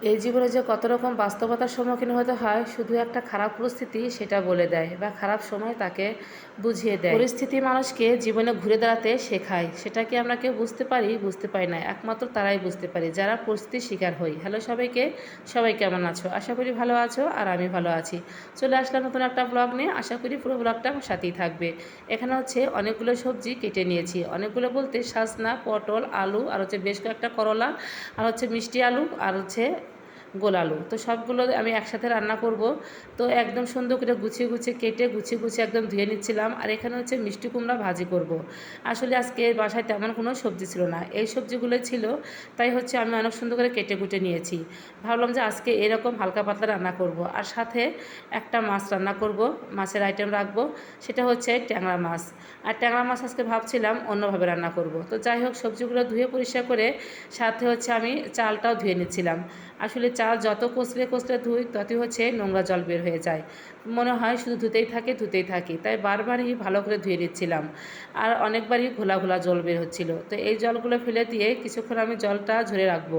এই জীবনে যে কত রকম বাস্তবতার সম্মুখীন হতে হয়, শুধু একটা খারাপ পরিস্থিতি সেটা বলে দেয় বা খারাপ সময় তাকে বুঝিয়ে দেয়। পরিস্থিতি মানুষকে জীবনে ঘুরে দাঁড়াতে শেখায়, সেটা কি আমরা কেউ বুঝতে পারি? বুঝতে পারি না, একমাত্র তারাই বুঝতে পারি, যারা পরিস্থিতির শিকার হই। হ্যালো সবাইকে, সবাই কেমন আছো? আশা করি ভালো আছো আর আমি ভালো আছি। চলে আসলাম নতুন একটা ব্লগ নিয়ে, আশা করি পুরো ব্লগটা আমার সাথেই থাকবে। এখানে হচ্ছে অনেকগুলো সবজি কেটে নিয়েছি, অনেকগুলো বলতে সাজনা পটল, আলু, আর হচ্ছে বেশ কয়েকটা করলা, আর হচ্ছে মিষ্টি আলু, আর হচ্ছে গোল আলু তো সবগুলো আমি একসাথে রান্না করব। তো একদম সুন্দর করে গুছিয়ে গুছিয়ে কেটে গুছিয়ে গুছিয়ে একদম ধুয়ে নিচ্ছিলাম। আর এখানে হচ্ছে মিষ্টি কুমড়া ভাজি করব। আসলে আজকে বাসায় তেমন কোনো সবজি ছিল না। এই সবজিগুলোই ছিল, তাই হচ্ছে আমি অনেক সুন্দর করে কেটে কুটে নিয়েছি। ভাবলাম যে আজকে এরকম হালকা পাতলা রান্না করব। আর সাথে একটা মাছ রান্না করব, মাছের আইটেম রাখব, সেটা হচ্ছে ট্যাংরা মাছ। আর ট্যাংরা মাছ আজকে ভাবছিলাম অন্যভাবে রান্না করব। তো যাই হোক, সবজিগুলো ধুয়ে পরিষ্কার করে সাথে হচ্ছে আমি চালটাও ধুয়ে নিচ্ছিলাম। আসলে চাল যত কষলে কষলে ধুই, ততই হচ্ছে নোংরা জল বের হয়ে যায়। মনে হয় শুধু ধুতেই থাকে, ধুতেই থাকি। তাই বারবারই ভালো করে ধুয়ে দিচ্ছিলাম আর অনেকবারই ঘোলা ঘোলা জল বের হচ্ছিল। তো এই জলগুলো ফেলে দিয়ে কিছুক্ষণ আমি জলটা ঝরে রাখব।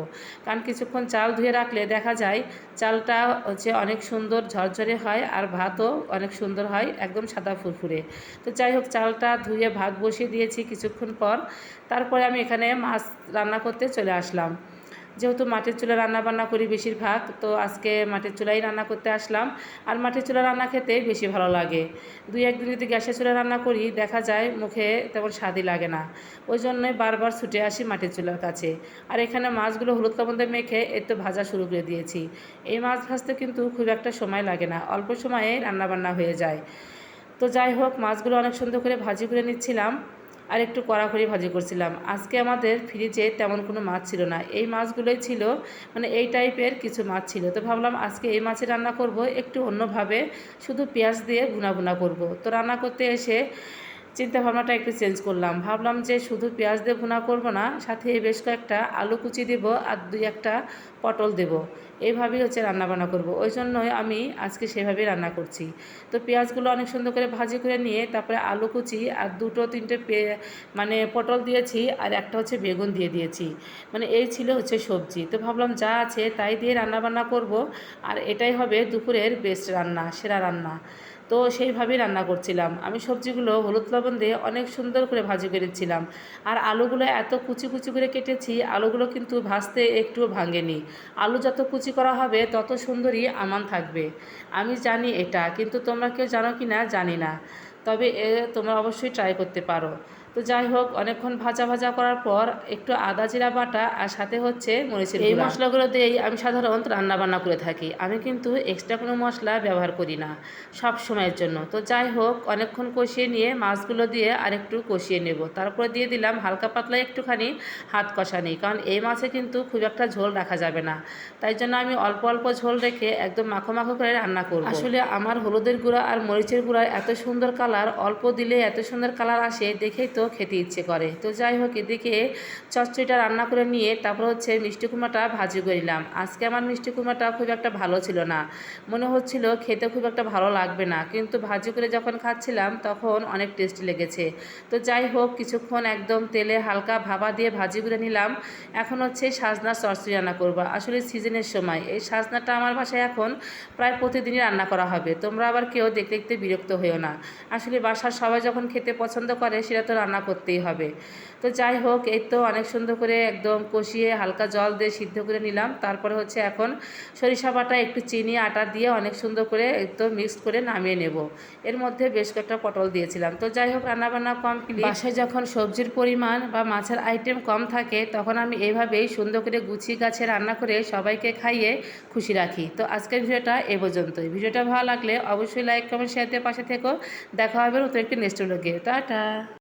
কারণ কিছুক্ষণ চাল ধুয়ে রাখলে দেখা যায় চালটা হচ্ছে অনেক সুন্দর ঝরঝরে হয় আর ভাতও অনেক সুন্দর হয়, একদম সাদা ফুরফুরে। তো যাই হোক, চালটা ধুয়ে ভাত বসিয়ে দিয়েছি কিছুক্ষণ পর। তারপরে আমি এখানে মাছ রান্না করতে চলে আসলাম। যেহেতু মাটির চুলা রান্না বান্না করি বেশিরভাগ, তো আজকে মাটির চুলাই রান্না করতে আসলাম। আর মাটির চুলা রান্না খেতে বেশি ভালো লাগে। দুই একদিন যদি গ্যাসের চুলা রান্না করি, দেখা যায় মুখে তেমন স্বাদই লাগে না। ওই জন্যই বারবার ছুটে আসি মাটির চুলার কাছে। আর এখানে মাছগুলো হলুদ লবণে মেখে এর তো ভাজা শুরু করে দিয়েছি। এই মাছ ভাজতে কিন্তু খুব একটা সময় লাগে না, অল্প সময়ে রান্নাবান্না হয়ে যায়। তো যাই হোক, মাছগুলো অনেক সুন্দর করে ভাজি করে নিচ্ছিলাম। আর একটু কড়াকড়ি ভাজি করছিলাম। আজকে আমাদের ফ্রিজে তেমন কোনো মাছ ছিল না। এই মাছগুলোই ছিল মানে এই টাইপের কিছু মাছ ছিল। তো ভাবলাম আজকে এই মাছে রান্না করব একটু অন্যভাবে, শুধু পেঁয়াজ দিয়ে ভুনা ভুনা করব। তো রান্না করতে এসে চিন্তা ভাবনাটা একটু চেঞ্জ করলাম। ভাবলাম যে শুধু পেঁয়াজ দিয়ে ভুনা করব না, সাথে বেশ কয়েকটা আলু কুচি দেব আর দুই একটা পটল দেব। এইভাবেই হচ্ছে রান্নাবান্না করব। ওই জন্যই আমি আজকে সেভাবেই রান্না করছি। তো পেঁয়াজগুলো অনেক সুন্দর করে ভাজি করে নিয়ে, তারপরে আলু কুচি আর দুটো তিনটে মানে পটল দিয়েছি আর একটা হচ্ছে বেগুন দিয়ে দিয়েছি। মানে এই ছিল হচ্ছে সবজি। তো ভাবলাম যা আছে তাই দিয়ে রান্নাবান্না করব। আর এটাই হবে দুপুরের বেস্ট রান্না, সেরা রান্না। তো সেইভাবেই রান্না করছিলাম। আমি সবজিগুলো হলুদ লবণ দিয়ে অনেক সুন্দর করে ভাজি করেছিলাম আর আলুগুলো এত কুচি কুচি করে কেটেছি, আলুগুলো কিন্তু ভাজতে একটুও ভাঙেনি। আলু যত কুচি করা হবে, তত সুন্দরই আমান থাকবে। আমি জানি এটা, কিন্তু তোমরা কেউ জানো কি না জানি না। তবে এ তোমরা অবশ্যই ট্রাই করতে পারো। তো যাই হোক অনেকক্ষণ ভাজা ভাজা করার পর একটু আদা জিরা বাটা আর সাথে হচ্ছে মরিচের এই মশলাগুলো দিয়েই আমি সাধারণত রান্না বান্না করে থাকি। আমি কিন্তু এক্সট্রা কোনো মশলা ব্যবহার করি না সব সময়ের জন্য। তো যাই হোক অনেকক্ষণ কষিয়ে নিয়ে মাছগুলো দিয়ে আরেকটু কষিয়ে নেব। তারপরে দিয়ে দিলাম হালকা পাতলা একটুখানি হাত কষানি কারণ এই মাছে কিন্তু খুব একটা ঝোল রাখা যাবে না। তাই জন্য আমি অল্প অল্প ঝোল রেখে একদম মাখো মাখো করে রান্না করব। আসলে আমার হলুদের গুঁড়া আর মরিচের গুঁড়া এত সুন্দর কালার অল্প দিলে এত সুন্দর কালার আসে দেখেই তো খেতে ইচ্ছে করে। তো যাই হোক, এদিকে চচ্চড়িটা রান্না করে নিয়ে তারপর হচ্ছে মিষ্টি কুমড়াটা ভাজি করিলাম আজকে আমার মিষ্টি কুমড়াটা খুব একটা ভালো ছিল না। মনে হচ্ছিল খেতে খুব একটা ভালো লাগবে না। কিন্তু ভাজি করে যখন খাচ্ছিলাম তখন অনেক টেস্টি লেগেছে। তো যাই হোক, কিছুক্ষণ একদম তেলে হালকা ভাবা দিয়ে ভাজি করে নিলাম। এখন হচ্ছে সাজনা চচ্চড়ি রান্না করব। আসলে সিজনের সময়। এই সাজনাটা আমার বাসায় এখন প্রায় প্রতিদিনই রান্না করা হবে। তোমরা আবার কেউ দেখতে দেখতে বিরক্ত হইও না। আসলে বাসার সবাই যখন খেতে পছন্দ করে, সেটা তো রান্না করতেই হবে। তো যাই হোক, এই তো অনেক সুন্দর করে একদম কষিয়ে হালকা জল দিয়ে সিদ্ধ করে নিলাম। তারপরে হচ্ছে এখন সরিষা বাটা, একটু চিনি, আটা দিয়ে অনেক সুন্দর করে একদম মিক্সড করে নামিয়ে নেব। এর মধ্যে বেশ কয়েকটা পটল দিয়েছিলাম। তো যাই হোক, রান্নাবান্না কমপ্লিট বাসায় যখন সবজির পরিমাণ বা মাছের আইটেম কম থাকে, তখন আমি এইভাবেই সুন্দর করে গুছিয়ে গাছে রান্না করে সবাইকে খাইয়ে খুশি রাখি। তো আজকের ভিডিওটা এ পর্যন্তই। ভিডিওটা ভালো লাগলে অবশ্যই লাইক কমেন্ট শেয়ার দিয়ে পাশে থেকো। দেখা হবে নতুন একটি নেক্সট ব্লগে টাটা!